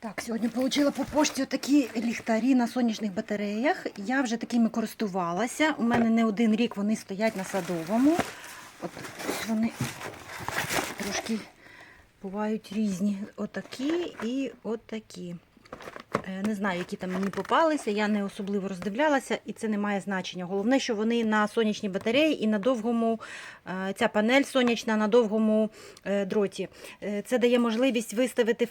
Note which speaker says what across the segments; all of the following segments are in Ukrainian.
Speaker 1: Так, сьогодні отримала по пошті такі ліхтарі на сонячних батареях. Я вже такими користувалася. У мене не один рік вони стоять на садовому. От вони трошки бувають різні. Отакі і отакі. Е, Не знаю, які там мені попалися, я не особливо роздивлялася, і це не має значення. Головне, що вони на сонячній батареї і на довгому, е, ця панель сонячна на довгому е, дроті. Це дає можливість виставити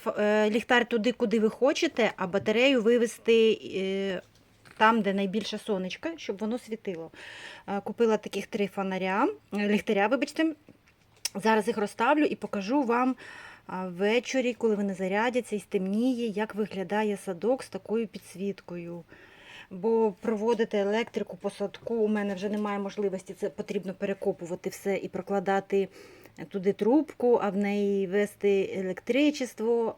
Speaker 1: ліхтар туди, куди ви хочете, а батарею вивести там, де найбільше сонечка, щоб воно світило. Купила таких три фонаря, ліхтаря, вибачте. Зараз їх розставлю і покажу вам а, ввечері, коли вони зарядяться і стемніє, як виглядає садок з такою підсвіткою. Бо проводити електрику по садку у мене вже немає можливості. Це потрібно перекопувати все і прокладати туди трубку, а в неї вести електричество.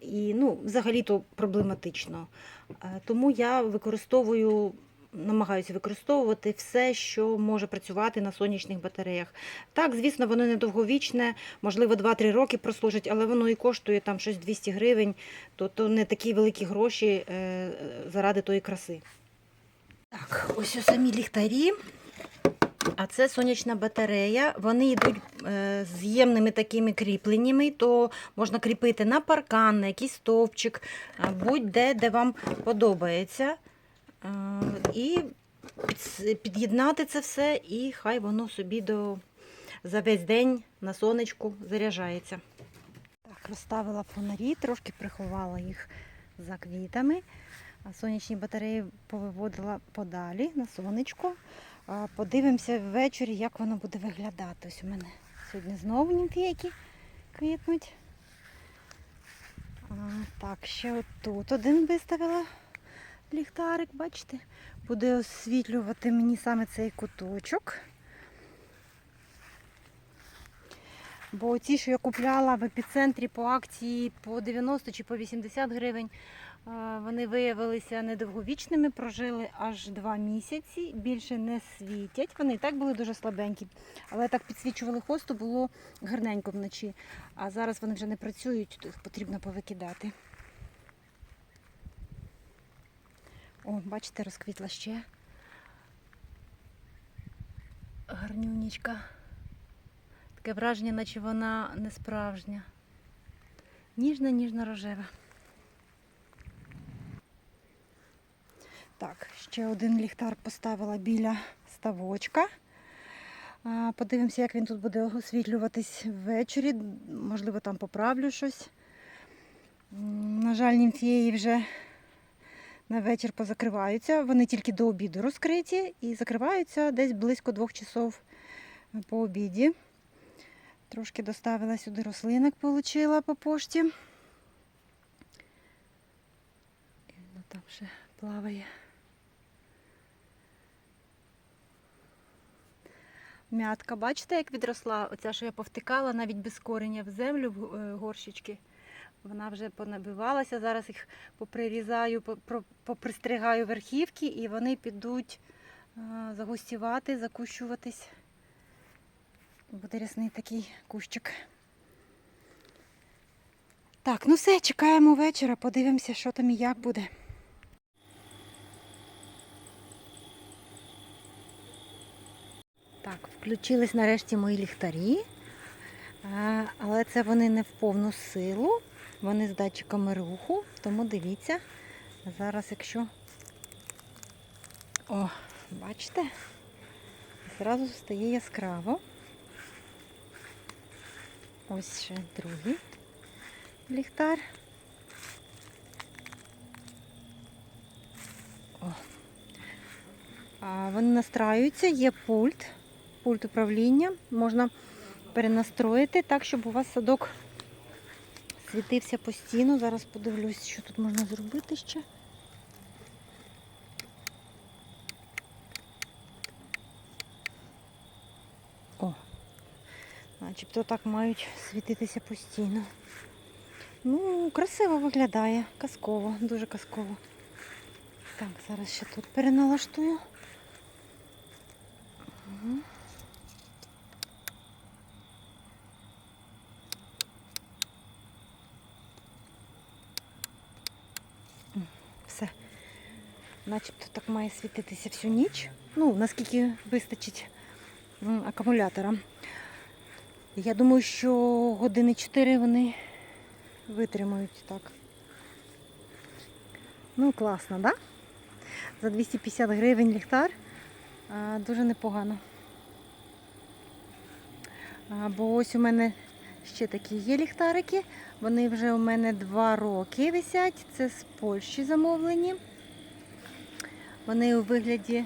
Speaker 1: І ну, взагалі-то проблематично. Е, Тому я використовую, намагаюся використовувати все, що може працювати на сонячних батареях. Так, звісно, воно недовговічне, можливо, 2-3 роки прослужить, але воно і коштує там щось 200 гривень, то, то не такі великі гроші е, заради тої краси. Так, ось ось самі ліхтарі. А це сонячна батарея. Вони йдуть е, з ємними такими кріпленнями, то можна кріпити на паркан, на якийсь стовпчик, будь-де, де вам подобається. Е, і під'єднати це все, і хай воно собі до, за весь день на сонечку заряджається. Так, розставила фонарі, трошки приховала їх за квітами. Сонячні батареї повиводила подалі на сонечко. Подивимося ввечері, як воно буде виглядати. Ось у мене сьогодні знову німфійки квітнуть. Так, ще от тут один виставила ліхтарик, бачите? Буде освітлювати мені саме цей куточок. Бо ті, що я купляла в епіцентрі по акції по 90 чи по 80 гривень, вони виявилися недовговічними, прожили аж два місяці, більше не світять. Вони і так були дуже слабенькі, але так підсвічували хосту, було гарненько вночі. А зараз вони вже не працюють, їх потрібно повикидати. О, бачите, розквітла ще. Гарнюнічка. Таке враження, наче вона не справжня. Ніжна, ніжно рожева. Так, ще один ліхтар поставила біля ставочка. Подивимося, як він тут буде освітлюватись ввечері. Можливо, там поправлю щось. На жаль, німфеї вже на вечір позакриваються. Вони тільки до обіду розкриті і закриваються десь близько двох часов по обіді. Трошки доставила сюди рослинок, отримала по пошті. Воно там ще плаває. М'ятка, бачите, як відросла? Оця, що я повтикала навіть без кореня в землю в е, горщички. Вона вже понабивалася. Зараз їх поприрізаю, попристригаю верхівки і вони підуть е, загустівати, закущуватись. Буде рясний такий кущик. Так, ну все, чекаємо вечора, подивимося, що там і як буде. Так, включились нарешті мої ліхтарі, але це вони не в повну силу, вони з датчиками руху, тому дивіться. Зараз, якщо. О, бачите? Зразу стає яскраво. Ось ще другий ліхтар. О. А вони настраюються, є пульт, пульт управління. Можна перенастроїти так, щоб у вас садок світився постійно. Зараз подивлюсь, що тут можна зробити ще. О, начебто так мають світитися постійно. Ну, красиво виглядає, казково, дуже казково. Так, зараз ще тут переналаштую. Мгм. Начебто так має світитися всю ніч. Ну, наскільки вистачить акумулятора. Я думаю, що години 4 вони витримають так. Ну, класно, так? Да? За 250 гривень ліхтар. А, дуже непогано. А, бо ось у мене ще такі є ліхтарики. Вони вже у мене 2 роки висять. Це з Польщі замовлені. Вони у вигляді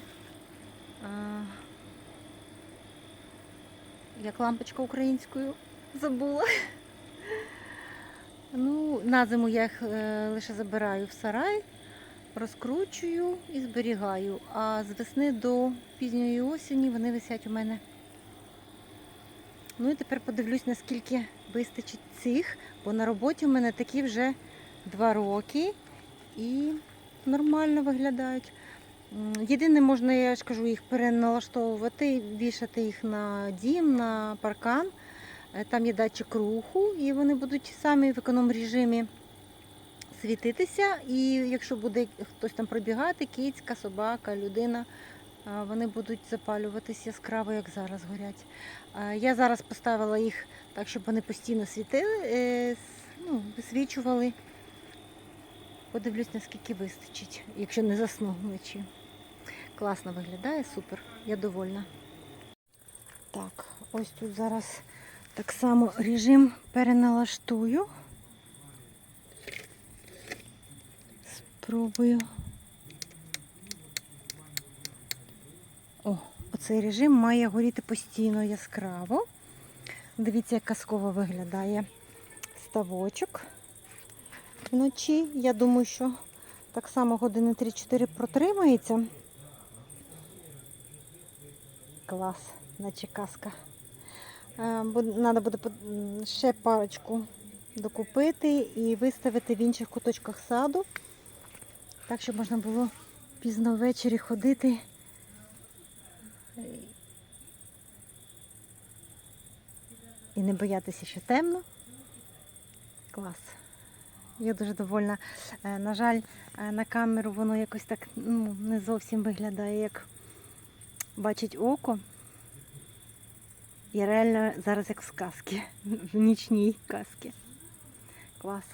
Speaker 1: як лампочка українською забула. Ну, на зиму я їх е, лише забираю в сарай, розкручую і зберігаю. А з весни до пізньої осені вони висять у мене. Ну і тепер подивлюсь, наскільки вистачить цих, бо на роботі у мене такі вже два роки і нормально виглядають. Єдине, можна, я ж кажу, їх переналаштовувати, вішати їх на дім, на паркан. Е, Там є датчик руху, і вони будуть самі в економ режимі світитися. І якщо буде хтось там пробігати, кицька, собака, людина, вони будуть запалюватись яскраво, як зараз горять. Я зараз поставила їх так, щоб вони постійно світили, е, ну, висвічували. Подивлюсь, наскільки вистачить, якщо не засну вночі. Класно виглядає, супер. Я довольна. Так, ось тут зараз так само режим переналаштую. Спробую. О, оцей режим має горіти постійно яскраво. Дивіться, як казково виглядає ставочок вночі. Я думаю, що так само години 3-4 протримається. Клас, наче казка. Треба буде ще парочку докупити і виставити в інших куточках саду, так, щоб можна було пізно ввечері ходити. І не боятися, що темно. Клас. Я дуже довольна. Е, На жаль, е, на камеру воно якось так ну, не зовсім виглядає, як бачить око. Я реально зараз як в сказці, в нічній казці. Клас.